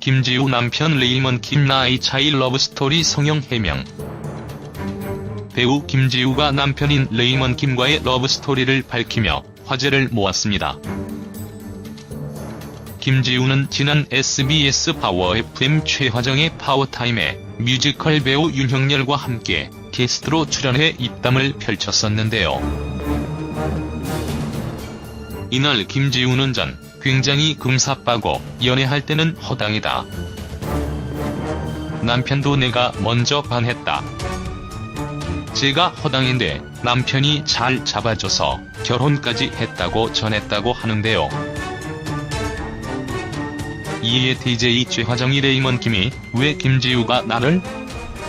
김지우 남편 레이먼 김 나이 차이 러브스토리 성형 해명. 배우 김지우가 남편인 레이먼 김과의 러브스토리를 밝히며 화제를 모았습니다. 김지우는 지난 SBS 파워 FM 최화정의 파워타임에 뮤지컬 배우 윤형렬과 함께 게스트로 출연해 입담을 펼쳤었는데요. 이날 김지우는 전 굉장히 금사빠고 연애할 때는 허당이다. 남편도 내가 먼저 반했다. 제가 허당인데 남편이 잘 잡아줘서 결혼까지 했다고 전했다고 하는데요. 이에 DJ 최화정이 레이먼 김이 왜 김지우가 나를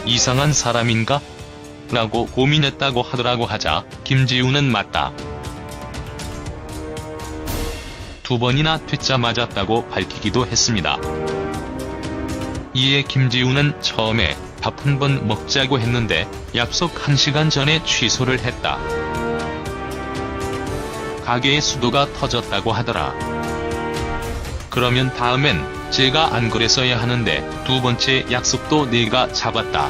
이상한 사람인가? 라고 고민했다고 하더라고 하자 김지우는 맞다. 두 번이나 퇴짜 맞았다고 밝히기도 했습니다. 이에 김지우는 처음에 밥 한 번 먹자고 했는데 약속 1시간 전에 취소를 했다. 가게의 수도가 터졌다고 하더라. 그러면 다음엔 제가 안 그랬어야 하는데 두 번째 약속도 내가 잡았다.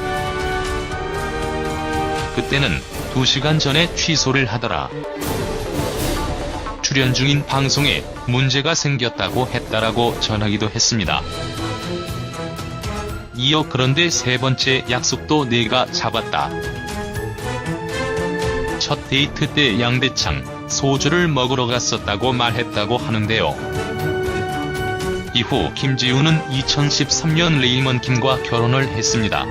그때는 2시간 전에 취소를 하더라. 출연 중인 방송에 문제가 생겼다고 했다라고 전하기도 했습니다. 이어 그런데 세 번째 약속도 내가 잡았다. 첫 데이트 때 양대창 소주를 먹으러 갔었다고 말했다고 하는데요. 이후 김지우는 2013년 레이먼 김과 결혼을 했습니다.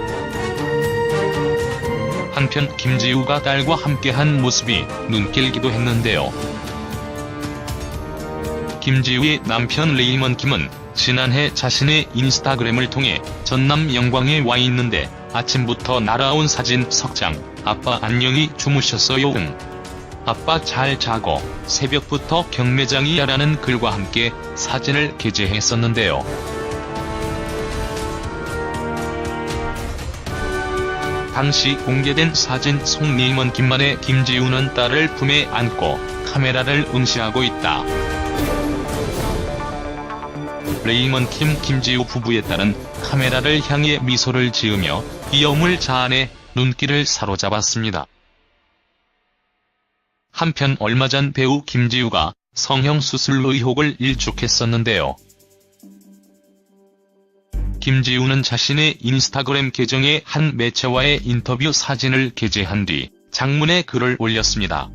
한편 김지우가 딸과 함께한 모습이 눈길기도 했는데요. 김지우의 남편 레이먼 김은 지난해 자신의 인스타그램을 통해 전남 영광에 와 있는데 아침부터 날아온 사진 석장, 아빠 안녕히 주무셨어요 응. 아빠 잘 자고 새벽부터 경매장이야 라는 글과 함께 사진을 게재했었는데요. 당시 공개된 사진 속 레이먼 김만의 김지우는 딸을 품에 안고 카메라를 응시하고 있다. 레이먼 킴 김지우 부부의 딸은 카메라를 향해 미소를 지으며 귀여움을 자아내 눈길을 사로잡았습니다. 한편 얼마 전 배우 김지우가 성형수술 의혹을 일축했었는데요. 김지우는 자신의 인스타그램 계정에 한 매체와의 인터뷰 사진을 게재한 뒤 장문의 글을 올렸습니다.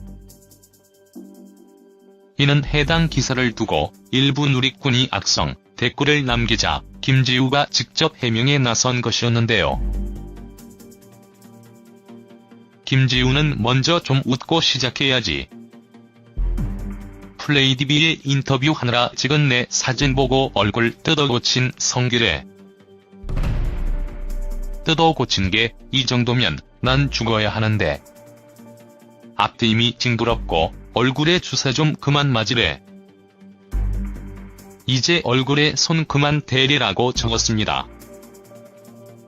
이는 해당 기사를 두고 일부 누리꾼이 악성 댓글을 남기자 김지우가 직접 해명에 나선 것이었는데요. 김지우는 먼저 좀 웃고 시작해야지. 플레이디비에 인터뷰 하느라 찍은 내 사진 보고 얼굴 뜯어고친 성길에. 뜯어고친 게 이 정도면 난 죽어야 하는데. 앞뒤 이미 징그럽고 얼굴에 주사 좀 그만 맞으래. 이제 얼굴에 손 그만 대리라고 적었습니다.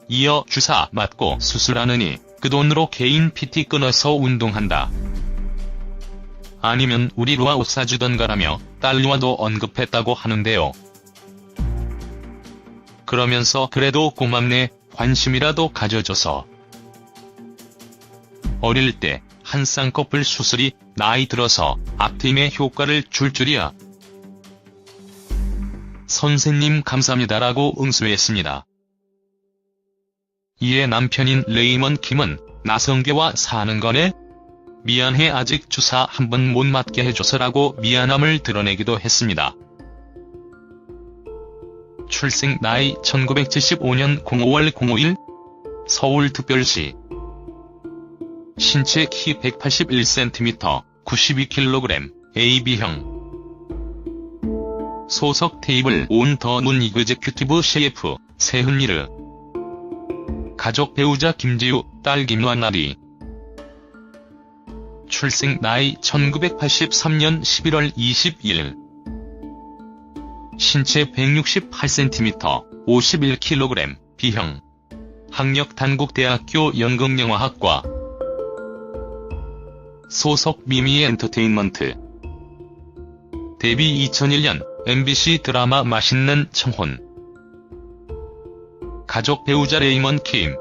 이어 주사 맞고 수술하느니 그 돈으로 개인 PT 끊어서 운동한다. 아니면 우리 루아 옷 사주던가라며 딸 루아도 언급했다고 하는데요. 그러면서 그래도 고맙네 관심이라도 가져줘서. 어릴 때 한 쌍꺼풀 수술이 나이 들어서 앞팀에 효과를 줄 줄이야. 선생님 감사합니다라고 응수했습니다. 이에 남편인 레이먼 김은 나성계와 사는 거네? 미안해 아직 주사 한 번 못 맞게 해줘서라고 미안함을 드러내기도 했습니다. 출생 나이 1975년 05월 05일 서울특별시 신체 키 181cm 92kg AB형 소속 테이블 온 더 눈 이그제큐티브 셰프 세훈이르 가족 배우자 김지우 딸 김완나리. 출생 나이 1983년 11월 21일. 신체 168cm 51kg B형. 학력 단국대학교 연극영화학과. 소속 미미 엔터테인먼트 데뷔 2001년 MBC 드라마 맛있는 청혼. 가족 배우자 레이먼 킴.